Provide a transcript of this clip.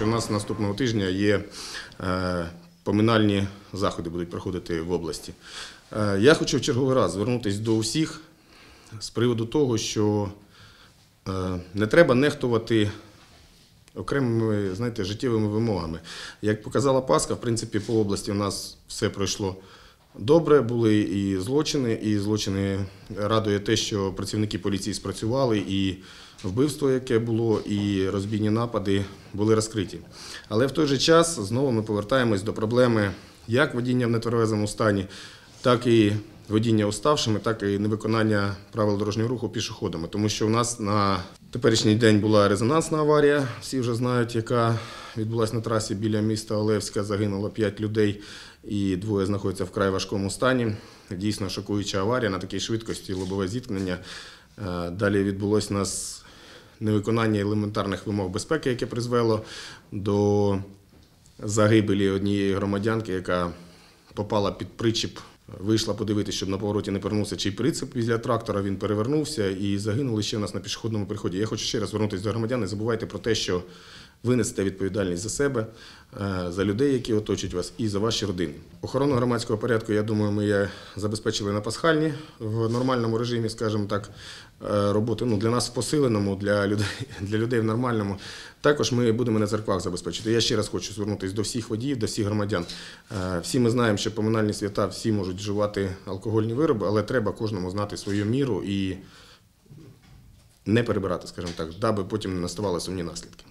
що в нас наступного тижня є е, поминальні заходи, будуть проходити в області. Е, Я хочу в черговий раз звернутися до усіх з приводу того, що е, не треба нехтувати окремими знаєте, життєвими вимогами. Як показала Пасха, в принципі, по області у нас все пройшло добре. Були і злочини, і злочини радує те, що працівники поліції спрацювали, і вбивство, яке було, і розбійні напади були розкриті. Але в той же час знову ми повертаємось до проблеми як водіння в нетверезому стані, так і водіння уставшими, так і невиконання правил дорожнього руху пішоходами. Тому що в нас на теперішній день була резонансна аварія, всі вже знають, яка відбулася на трасі біля міста Олевська. Загинуло 5 людей і двоє знаходяться в вкрай важкому стані. Дійсно шокуюча аварія на такій швидкості, лобове зіткнення. Е, Далі відбулось нас невиконання елементарних вимог безпеки, яке призвело до загибелі однієї громадянки, яка попала під причіп, вийшла подивитися, щоб на повороті не перевернувся чий прицеп після трактора. Він перевернувся і загинули ще в нас на пішохідному переході. Я хочу ще раз звернутися до громадян. Не забувайте про те, що ви несете відповідальність за себе, е, за людей, які оточують вас, і за ваші родини. Охорону громадського порядку, я думаю, ми забезпечили на пасхальні в нормальному режимі, скажімо так, е, роботи. Ну, для нас в посиленому, для людей, для людей в нормальному. Також ми будемо на церквах забезпечити. Я ще раз хочу звернутися до всіх водіїв, до всіх громадян. Е, Всі ми знаємо, що поминальні свята всі можуть вживати алкогольні вироби, але треба кожному знати свою міру і не перебирати, скажімо так, даби потім не наставали сумні наслідки.